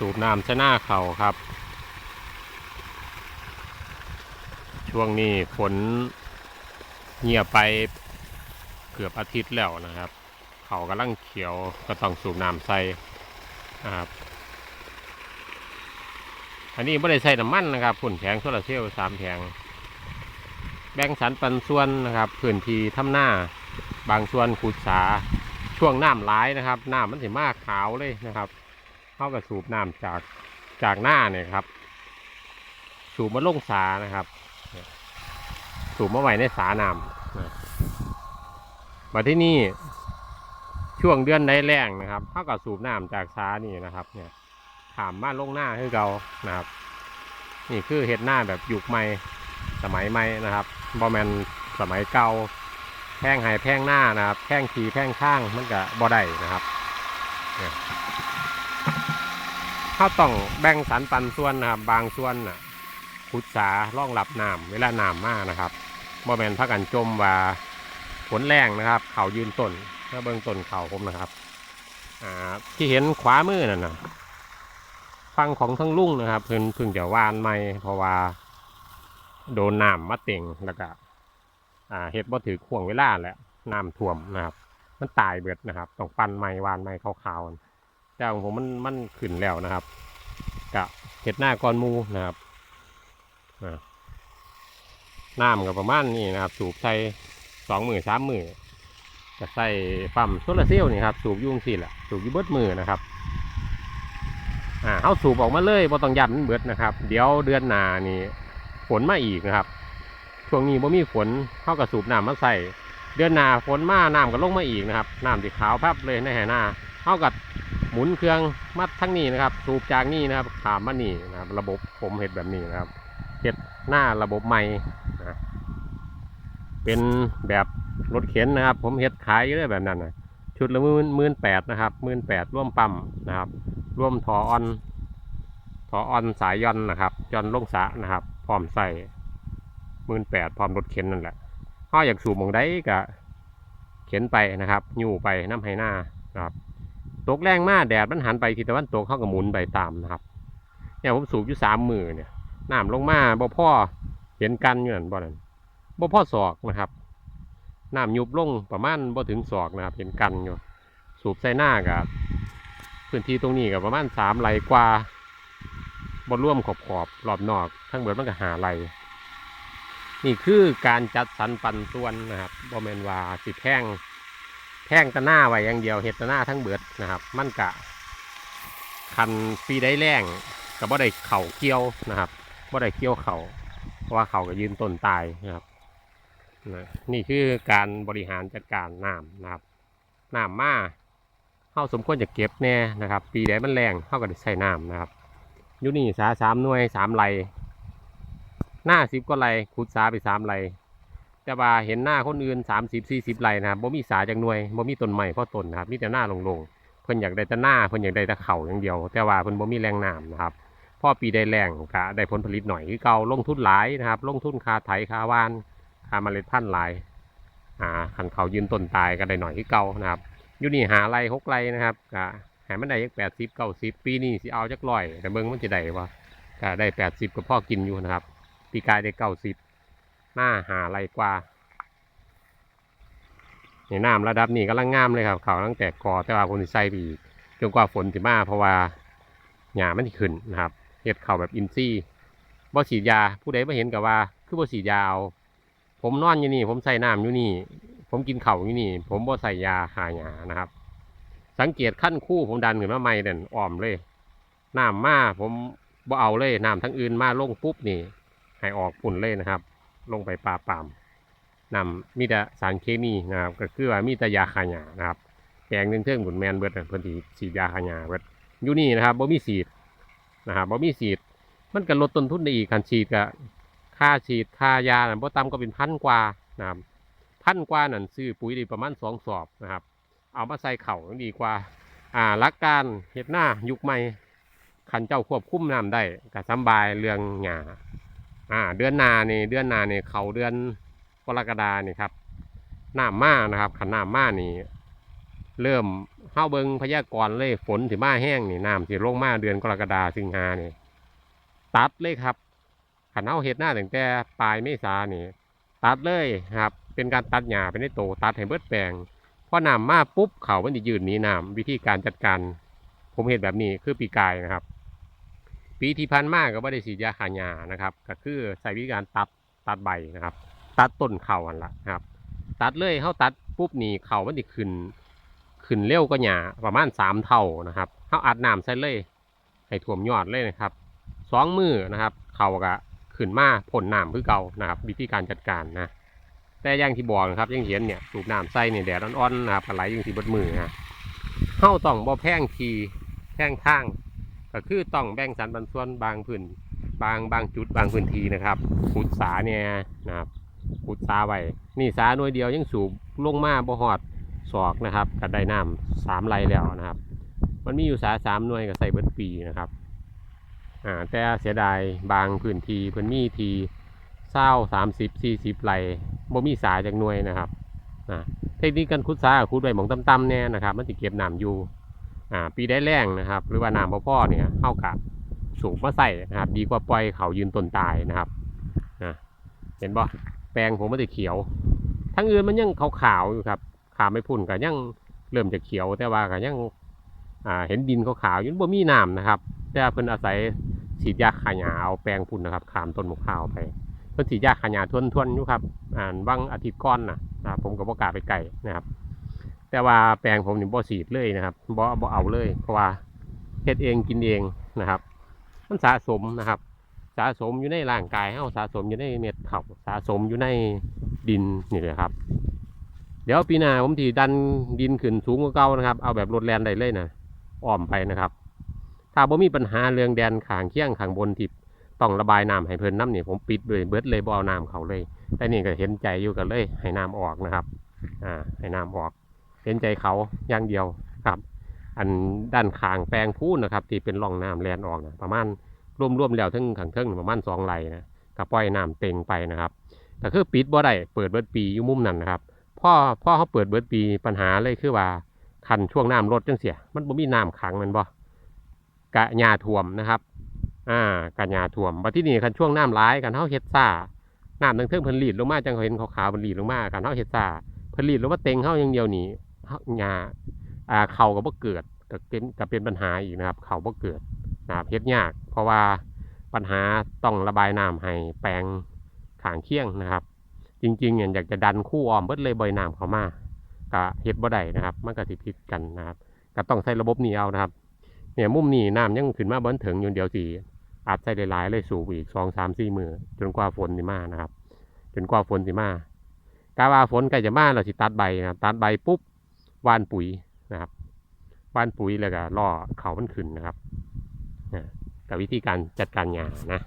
สูบน้ำชะหน้าเขาครับ ช่วงนี้ฝนเงียบไปเกือบอาทิตย์แล้วนะครับ เขากำลังเขียวก็ต้องสูบน้ำใส่นะครับอันนี้ไม่ได้ใส่น้ำมันนะครับผุ่นแผงโซลาเซลล์สามแผงแบ่งสรรปันส่วนนะครับพื้นที่ทำหน้าบางส่วนขุดสาช่วงน้ำร้ายนะครับน้ำมันถึมากขาวเลยนะครับ เข้ากับสูบน้ำจากจากหน้าเนี่ยครับ สูบมาลงสานะครับ สูบมาไว้ในสาน้ำมาที่นี่ช่วงเดือนใดแรงนะครับเท่ากับสูบน้ำจากสานี่นะครับ เนี่ยถามมาลงหน้าให้เรานะครับ นี่คือเห็ดหน้าแบบยุคใหม่สมัยใหม่นะครับบอแมนสมัยเก่าแพงไห้แพงหน้านะครับแพงขีแพงข้างมันก็บ่ได้นะครับ เขาต้องแบ่งสรรปันส่วนนะครับ บางส่วนน่ะขุดสาล่องหลับน้ำเวลาน้ำมากนะครับบ่แมนพักกันจมว่าฝนแรงนะครับ เขายืนต้นถ้าเบื้องต้นเขาผมนะครับที่เห็นขวามือนั่นนะฟังของทั้งลุงนะครับเพิ่งเพิ่งจะวานไม่เพราะว่าโดนน้ำมาเต็งแล้วก็เห็ดบ่ถือข่วงเวลาแหละน้ำท่วมนะครับ มันตายเบิดนะครับต้องปันไม้วานไม้ขาวๆ แต่ของผมมันมันขึ้นแล้วนะครับกะเห็ดหน้าก้อนมูนะครับอ่าน้ำกับประมาณนี้นะครับ สูบใส่สองมือสามมือจะใส่ปั๊มโซลาร์เซลล์นี่ครับสูบยุ่งสิแหละสูบยี่เบิดมือนะครับอ่าเขาสูบออกมาเลยบ่ต้องยันเบิดนะครับ เดี๋ยวเดือนหน้านี่ฝนมาอีกนะครับช่วงนี้บ่มีฝนเข้ากับสูบน้ำมาใส่เดือนหน้าฝนมาน้ำก็ลงมาอีกนะครับน้ำที่ขาวพับเลยในแห่หน้าเข้ากับ หมุนเครื่องมัดทั้งนี้นะครับ สูบจากนี่นะครับขามมานี่นะครับ ระบบผมเห็ดแบบนี้นะครับเห็ดหน้าระบบใหม่นะเป็นแบบรถเข็นนะครับ ผมเห็ดขายอยู่เลยแบบนั้นนะชุดละหมื่นหมื่นแปดนะครับหมื่นแปดร่วมปั๊มนะครับ ร่วมทอออนทอออนสายย่อนนะครับย่อนลงสะนะครับ พร้อมใส่หมื่นแปดพร้อมรถเข็นนั่นแหละถ้าอยากสูบมองได้ก็เข็นไปนะครับอยู่ไปน้ำไห้หน้านะครับ ตกแรงมากแดดมันหันไปทิศตะวันตกเข้ากับหมุนไปตามนะครับเนี่ยผมสูบอยู่สามมือเนี่ยน้ำลงมาบ่พ่อเห็นกันอยู่นั่นบ่นั่นบ่พ่อศอกนะครับน้ำยุบลงประมาณบ่ถึงศอกนะครับ เห็นกันอยู่สูบใส่หน้ากับพื้นที่ตรงนี้กับประมาณสามไหลกว่าบนร่วมขอบขอบรอบนอก ทั้งเบิดมันก็หาไหลนี่คือการจัดสรรปันส่วนนะครับบ่แมนว่าสิแพง แพงตะหน้าไว้อย่างเดียวเห็ดตะหน้าทั้งเบิดนะครับ มันกะคันปีได้แรงกับบ่ได้เข่าเกี่ยวนะครับบ่ได้เกี่ยวเข่าเพราะว่าเข่าก็ยืนต้นตายนะครับนี่คือการบริหารจัดการน้ำนะครับน้ำมาเข้าสมควรจะเก็บแน่นะครับ ปีใดมันแรงเข้าก็ได้ใส่น้ำนะครับยุนี่สาสามหน่วยสามไรหน้าสิบก็ไรขุดสาไปสามไร แต่ว่าเห็นหน้าคนอื่นสามสิบสี่สิบไรนะครับบ่มีสาจากหน่วยบ่มีต้นใหม่เพราะต้นนะครับมีแต่หน้าลงๆเพิ่นอยากได้แต่หน้าเพิ่นอยากได้แต่เข่าอย่างเดียว แต่ว่าเพิ่นบ่มีแรงน้ำนะครับพอปีได้แรงก็ได้ผลผลิตหน่อยคือเก่าลงทุนหลายนะครับ ลงทุนคาไถคาวานคาเมล็ดพันธุ์หลายอ่าขันเขายืนต้นตายก็ได้หน่อยคือเก่านะครับอยู่นี่หาไรหกไรนะครับก็หามันได้ยักแปดสิบเก้าสิบปีนี้สิเอาจักร้อยแต่เบิ่งมันจะได้ว่าก็ได้แปดสิบก็พ่อกินอยู่นะครับ ปีกายได้เก้าสิบ หน้าหาไรกว่าในน้ำระดับนี้กำลังงามเลยครับเขาตั้งแต่กอแต่ว่าคนใส่ไปอีกจนกว่าฝนสิมาเพราะว่าหญ้ามันขึ้นนะครับเห็ดเข่าแบบอินซี่บ่ฉีดยาผู้ใดม่เห็นกับว่า คือบ่ฉีดยาเอาผมนอนอยู่นี่ ผมใส่น้ำอยู่นี่ ผมกินเข่าอยู่นี่ ผมบ่ใส่ยาฆ่าหญ้านะครับ สังเกตขั้นคู่ผมดันขึ้นมาใหม่เด่นอ่อมเลยน้ำมาผมบ่เอาเลยน้ำทั้งอื่นมาลงปุ๊บนี่ให้ออกฝุ่นเลยนะครับ ลงไปปลาปามนำมีแต่สารเคมีนะครับก็คือว่ามีแต่ยาฆ่าหญ้านะครับแปลงหนึงเทิงบุญแมนเบิดน่ะเพิ่นสิฉีดยาฆ่าหญ้าเบิดอยู่นี่นะครับบ่มีฉีดนะครับบ่มีฉีด มันก็ลดต้นทุนได้อีกคันฉีดก็ค่าฉีดค่ายาน่ะบ่ต่ำก็เป็นพันกว่านะครับพันกว่านั่นซื้อปุ๋ยได้ประมาณสองสอบนะครับ เอามาใส่เข่าดีกว่าอ่าลักการเฮ็ดหน้ายุคใหม่คันเจ้าควบคุมน้ำได้ก็สบายเรื่องหญ้า อ่าเดือนนานี่เดือนนานี่เขาเดือนกรกฎานี่ครับน้ำมานะครับขันน้ำมานี่ เริ่มเฮาเบิงพยากรณ์เลยฝนสิมาแห้งนี่น้ำสิลงมาเดือนกรกฎาสิงหานี่ตัดเลยครับขันเฮาเฮ็ดหน้าตั้งแต่ปลายเมษานี่ ตัดเลยครับ เป็นการตัดหญ้าไปในโตตัดให้เบิดแปลงพอน้ำมาปุ๊บเขามันจะยืนหนีน้ำวิธีการจัดการ ผมเห็นแบบนี้คือปีกายนะครับ ปีที่พันมากก็ไม่ได้ฉีดยาขาหญ้านะครับ ก็คือใส่วิธีการตัดตัดใบนะครับ ตัดต้นเข่าอันละครับ ตัดเลยเขาตัดปุ๊บนี่เข่ามันจะขึ้น ขึ้นเร็วก็หญ้าประมาณสามเท่านะครับเขาอัดน้ำใส่เลยให้ถ่วมยอดเลยนะครับสองมือนะครับ เข่าก็ขึ้นมาผลน้ำคือเก่านะครับ วิธีการจัดการนะแต่ย่างที่บอกนะครับอยังเห็นเนี่ยสูบน้ำใส่เนี่ยแดดอ่อนๆนะครับไหลอยังที่บดมือนะเฮาต้องบ่แพงทีแพงทาง ก็คือต้องแบ่งสรรปันส่วนบางพื้นบางบางจุดบางพื้นที่นะครับขุดสาเนี่ยนะครับขุดสาไว้นี่สาหน่วยเดียวยังสูบลงมาบ่หอดศอกนะครับก็ได้น้ำสามไรแล้วนะครับ มันมีอยู่สาสามหน่วยก็ใส่เบิดปีนะครับอ่าแต่เสียดายบางพื้นที่เพิ่นมีทีเศร้าสามสิบสี่สิบไรบ่มีสาจากหน่วยนะครับอ่าเทคนิคการขุดสาขุดไว้หมองต่ำๆแน่นะครับ มันจะเก็บน้ำอยู่ อ่าปีได้แรงนะครับ หรือว่าน้ำพ่อพ่อเนี่ยเข้ากับสูงมาใส่นะครับ ดีกว่าปล่อยเขายืนต้นตายนะครับนะเห็นบ่แปลงผมมันจะเขียว ทั้งอื่นมันยังขาวๆอยู่ครับขาวไม่พุ่นก็ยังเริ่มจะเขียว แต่ว่าก็ยังอ่าเห็นดินขาวๆอยู่บ่มีน้ำนะครับ แต่เพิ่นอาศัยฉีดยาขายาเอาแปลงพุ่นนะครับขามต้นมะพร้าวไปเพิ่นฉีดยาขายาทวนๆอยู่ครับอ่านบางอาทิตย์ก่อนนะนะครับผมก็บ่กาไปไกลนะครับ แต่ว่าแปลงผมนี่บ่สีดเลยนะครับบ่บ่เอาเลย เพราะว่าเฮ็ดเองกินเองนะครับ มันสะสมนะครับ สะสมอยู่ในร่างกายเฮาสะสมอยู่ในเม็ดข้าสะสมอยู่ในดินนี่เลยครับ เดี๋ยวปีหน้าผมที่ดันดินขึ้นสูงกว่าเก่านะครับ เอาแบบรถแลนได้เลยนะอ้อมไปนะครับ ถ้าบ่มีปัญหาเรื่องแดนขางเคียงขางบนที่ต้องระบายน้ำให้เพิ่นน้ำเนี่ยผมปิดเลยเบิดเลยบ่เอาน้ำเขาเลยแต่นี่ก็เห็นใจอยู่กันเลยให้น้ำออกนะครับ อ่าให้น้ำออก เห็นใจเขาอย่างเดียวครับ อันด้านคางแปลงพูนนะครับ ที่เป็นร่องน้ำแลนออกนะประมาณรวมๆแล้วทั้งขังเทิงประมาณสองไหลนะก็ปล่อยน้ำเต็งไปนะครับแต่คือปิดบ่ได้เปิดเบิดปีอยู่มุมนั้นนะครับพ่อพ่อเขาเปิดเบิดปีปัญหาเลยคือว่าคันช่วงน้ำลดจังเสีย มันบ่มีน้ำขังมันบ่กะหญ้าท่วมนะครับอ่ากะหญ้าท่วมบัดที่นี่คันช่วงน้ำร้ายกันเฮาเฮ็ดซ่าน้ำทั้งเทิงเพิ่นหลีดลงมาจังเขาเห็นขาวๆเพิ่นหลีดลงมากันเฮาเฮ็ดซ่าผลิตหรือว่าเต็งเขาอย่างเดียวนี่ หญ้าอ่าเขาก็บ่เกิดก็เป็นก็เป็นปัญหาอีกนะครับ เขาบ่เกิดนะครับเฮ็ดยาก เพราะว่าปัญหาต้องระบายน้ำให้แปลงขางเคียงนะครับ จริงๆเนี่ยอยากจะดันคู่อ้อมเบิดเลยบ่อยน้ำเข้ามาก็เฮ็ดบ่ได้นะครับ มันก็สิผิดกันนะครับก็ต้องใช้ระบบนี้เอานะครับเนี่ยมุมนี้น้ำยังขึ้นมาบ่ถึงอยู่เดียวสิอาจใส่หลายๆเลยสูบอีกสองสามสี่มือจนกว่าฝนสิมานะครับ จนกว่าฝนสิมากาว่าฝนใกล้จะมาเราสิตัดใบนะครับตัดใบปุ๊บ ว่านปุ๋ยนะครับว่านปุ๋ยแล้วก็ล่อเขามันขึ้นนะครับนะกับวิธีการจัดการหญ้านะ